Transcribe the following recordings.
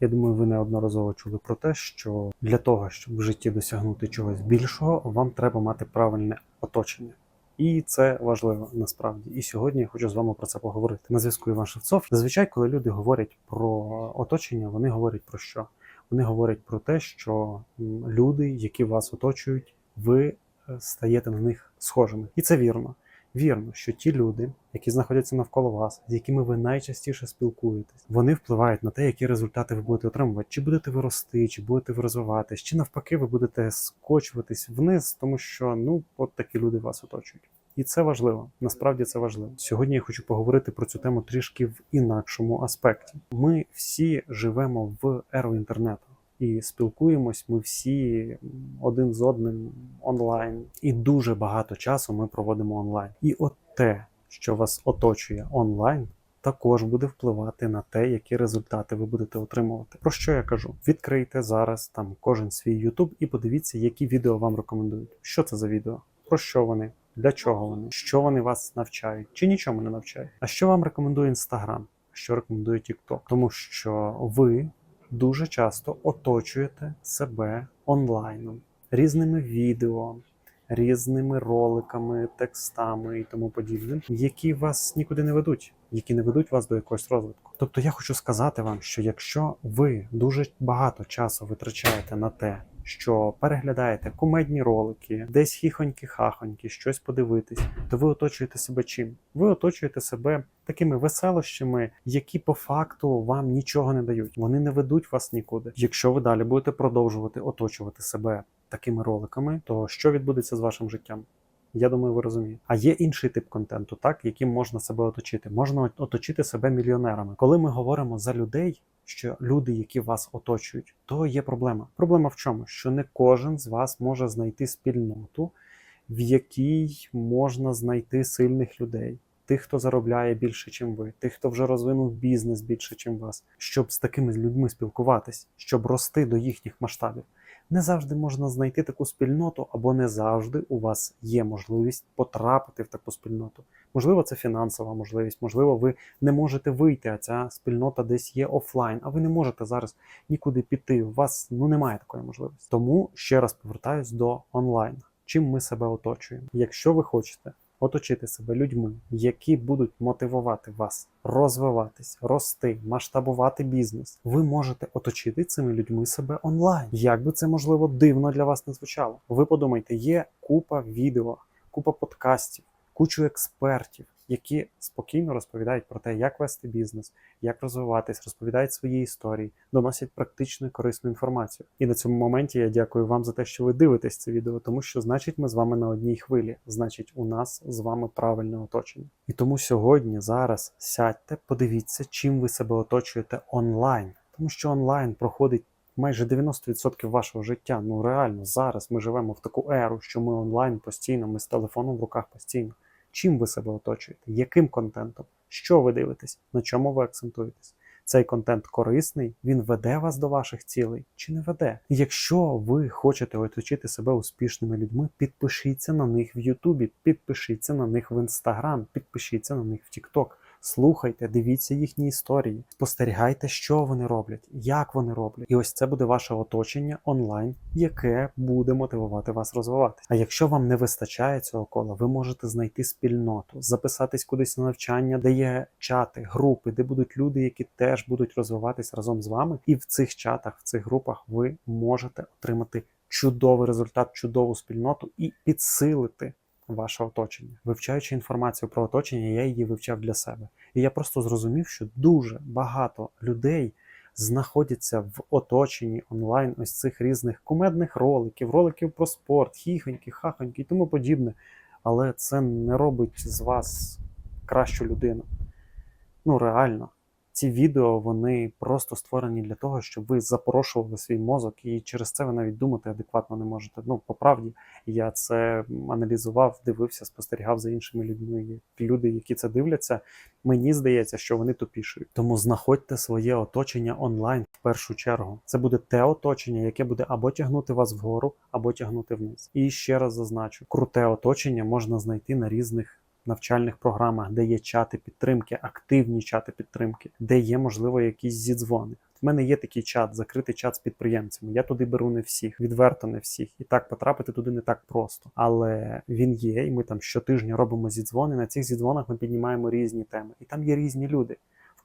Я думаю, ви неодноразово чули про те, що для того, щоб в житті досягнути чогось більшого, вам треба мати правильне оточення. І це важливо насправді. І сьогодні я хочу з вами про це поговорити. На зв'язку Іван Шевцов. Зазвичай, коли люди говорять про оточення, вони говорять про що? Вони говорять про те, що люди, які вас оточують, ви е, стаєте на них схожими. І це вірно. Вірно, що ті люди, які знаходяться навколо вас, з якими ви найчастіше спілкуєтесь, вони впливають на те, які результати ви будете отримувати. Чи будете ви рости, чи будете ви розвиватись, чи навпаки, ви будете скочуватись вниз, тому що ну от такі люди вас оточують. І це важливо. Насправді це важливо. Сьогодні я хочу поговорити про цю тему трішки в інакшому аспекті. Ми всі живемо в еру інтернету і спілкуємось ми всі один з одним онлайн. І дуже багато часу ми проводимо онлайн. І от те, що вас оточує онлайн. Також буде впливати на те, які результати ви будете отримувати. Про що я кажу? Відкрийте зараз там кожен свій YouTube і подивіться, які відео вам рекомендують. Що це за відео? Про що вони? Для чого вони? Що вони вас навчають? Чи нічому не навчають? А що вам рекомендує Instagram? Що рекомендує TikTok? Тому що ви дуже часто оточуєте себе онлайном, різними відео, різними роликами, текстами і тому подібним, які вас нікуди не ведуть, які не ведуть вас до якогось розвитку. Тобто я хочу сказати вам, що якщо ви дуже багато часу витрачаєте на те, що переглядаєте кумедні ролики, десь хіхоньки-хахоньки, щось подивитись, то ви оточуєте себе чим? Ви оточуєте себе такими веселощами, які по факту вам нічого не дають. Вони не ведуть вас нікуди. Якщо ви далі будете продовжувати оточувати себе такими роликами, то що відбудеться з вашим життям? Я думаю, ви розумієте. А є інший тип контенту, так яким можна себе оточити. Можна оточити себе мільйонерами. Коли ми говоримо за людей, що люди, які вас оточують, то є проблема. Проблема в чому? Що не кожен з вас може знайти спільноту, в якій можна знайти сильних людей. Тих, хто заробляє більше, ніж ви, тих, хто вже розвинув бізнес більше, ніж вас, щоб з такими людьми спілкуватись, щоб рости до їхніх масштабів. Не завжди можна знайти таку спільноту, або не завжди у вас є можливість потрапити в таку спільноту. Можливо, це фінансова можливість, можливо, ви не можете вийти, а ця спільнота десь є офлайн, а ви не можете зараз нікуди піти. У вас ну немає такої можливості. Тому ще раз повертаюсь до онлайн. Чим ми себе оточуємо? Якщо ви хочете оточити себе людьми, які будуть мотивувати вас розвиватись, рости, масштабувати бізнес, ви можете оточити цими людьми себе онлайн. Як би це можливо дивно для вас не звучало? Ви подумайте, є купа відео, купа подкастів, кучу експертів, які спокійно розповідають про те, як вести бізнес, як розвиватись, розповідають свої історії, доносять практичну і корисну інформацію. І на цьому моменті я дякую вам за те, що ви дивитесь це відео, тому що значить ми з вами на одній хвилі. Значить, у нас з вами правильне оточення. І тому сьогодні, зараз сядьте, подивіться, чим ви себе оточуєте онлайн, тому що онлайн проходить. Майже 90% вашого життя. Ну реально зараз ми живемо в таку еру, що ми онлайн постійно, ми з телефоном в руках постійно. Чим ви себе оточуєте? Яким контентом? Що ви дивитесь? На чому ви акцентуєтесь? Цей контент корисний, він веде вас до ваших цілей чи не веде? Якщо ви хочете оточити себе успішними людьми, підпишіться на них в Ютубі, підпишіться на них в Інстаграм, підпишіться на них в Тікток. Слухайте, дивіться їхні історії, спостерігайте, що вони роблять, як вони роблять. І ось це буде ваше оточення онлайн, яке буде мотивувати вас розвиватися. А якщо вам не вистачає цього кола, ви можете знайти спільноту, записатись кудись на навчання, де є чати, групи, де будуть люди, які теж будуть розвиватись разом з вами. І в цих чатах, в цих групах ви можете отримати чудовий результат, чудову спільноту і підсилити ваше оточення. Вивчаючи інформацію про оточення, я її вивчав для себе. І я просто зрозумів, що дуже багато людей знаходяться в оточенні онлайн ось цих різних кумедних роликів, роликів про спорт, хіхоньки, хахоньки і тому подібне. Але це не робить з вас кращу людину. Ну, реально. Ці відео вони просто створені для того, щоб ви запорошували свій мозок, і через це ви навіть думати адекватно не можете. Ну, по правді, я це аналізував, дивився, спостерігав за іншими людьми. Люди, які це дивляться, мені здається, що вони тупішують. Тому знаходьте своє оточення онлайн в першу чергу. Це буде те оточення, яке буде або тягнути вас вгору, або тягнути вниз. І ще раз зазначу: круте оточення можна знайти на різних навчальних програмах, де є чати підтримки, активні чати підтримки, де є, можливо, якісь зідзвони. В мене є такий чат, закритий чат з підприємцями. Я туди беру не всіх, відверто не всіх. І так потрапити туди не так просто. Але він є, і ми там щотижня робимо зідзвони. На цих зідзвонах ми піднімаємо різні теми. І там є різні люди.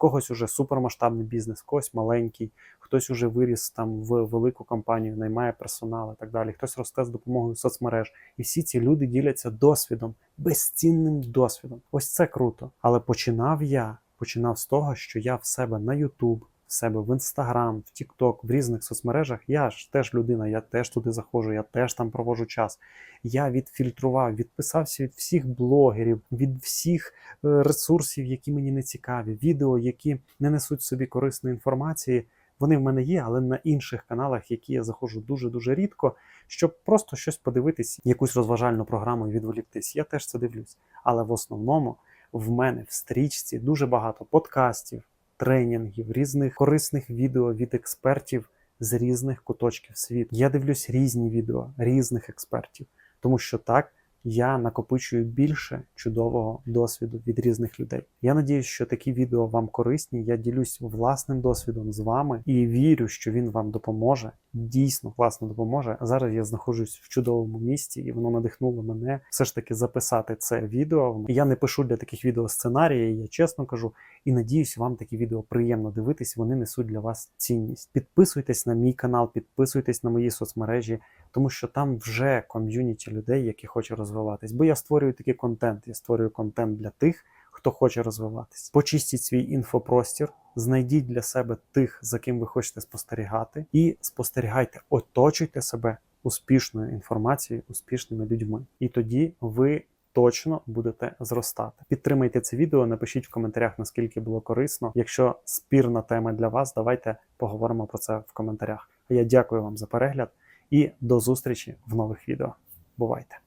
Когось уже супермасштабний бізнес, когось маленький, хтось уже виріс там в велику компанію, наймає персонал і так далі. Хтось росте з допомогою соцмереж. І всі ці люди діляться досвідом, безцінним досвідом. Ось це круто. Але починав я починав з того, що я в себе на YouTube, в себе в Instagram, в TikTok, в різних соцмережах. Я ж теж людина, я теж туди заходжу, я теж там проводжу час. Я відфільтрував, відписався від всіх блогерів, від всіх е, ресурсів, які мені не цікаві, відео, які не несуть собі корисної інформації. Вони в мене є, але на інших каналах, які я заходжу дуже дуже рідко, щоб просто щось подивитись, якусь розважальну програму і відволіктись. Я теж це дивлюсь. Але в основному в мене в стрічці дуже багато подкастів, тренінгів, різних корисних відео від експертів з різних куточків світу. Я дивлюсь різні відео різних експертів, тому що так я накопичую більше чудового досвіду від різних людей. Я надіюсь, що такі відео вам корисні. Я ділюсь власним досвідом з вами і вірю, що він вам допоможе. Дійсно класно допоможе. Зараз я знаходжусь в чудовому місці, і воно надихнуло мене все ж таки записати це відео. Я не пишу для таких відео сценарії, я чесно кажу. І надіюсь, вам такі відео приємно дивитись. Вони несуть для вас цінність. Підписуйтесь на мій канал, підписуйтесь на мої соцмережі, тому що там вже ком'юніті людей, які хочуть розвиватись. Бо я створюю такий контент. Я створюю контент для тих, хто хоче розвиватись. Почистіть свій інфопростір, знайдіть для себе тих, за ким ви хочете спостерігати, і спостерігайте, оточуйте себе успішною інформацією, успішними людьми. І тоді ви. Точно будете зростати. Підтримайте це відео, напишіть в коментарях, наскільки було корисно. Якщо спірна тема для вас, давайте поговоримо про це в коментарях. А я дякую вам за перегляд і до зустрічі в нових відео. Бувайте!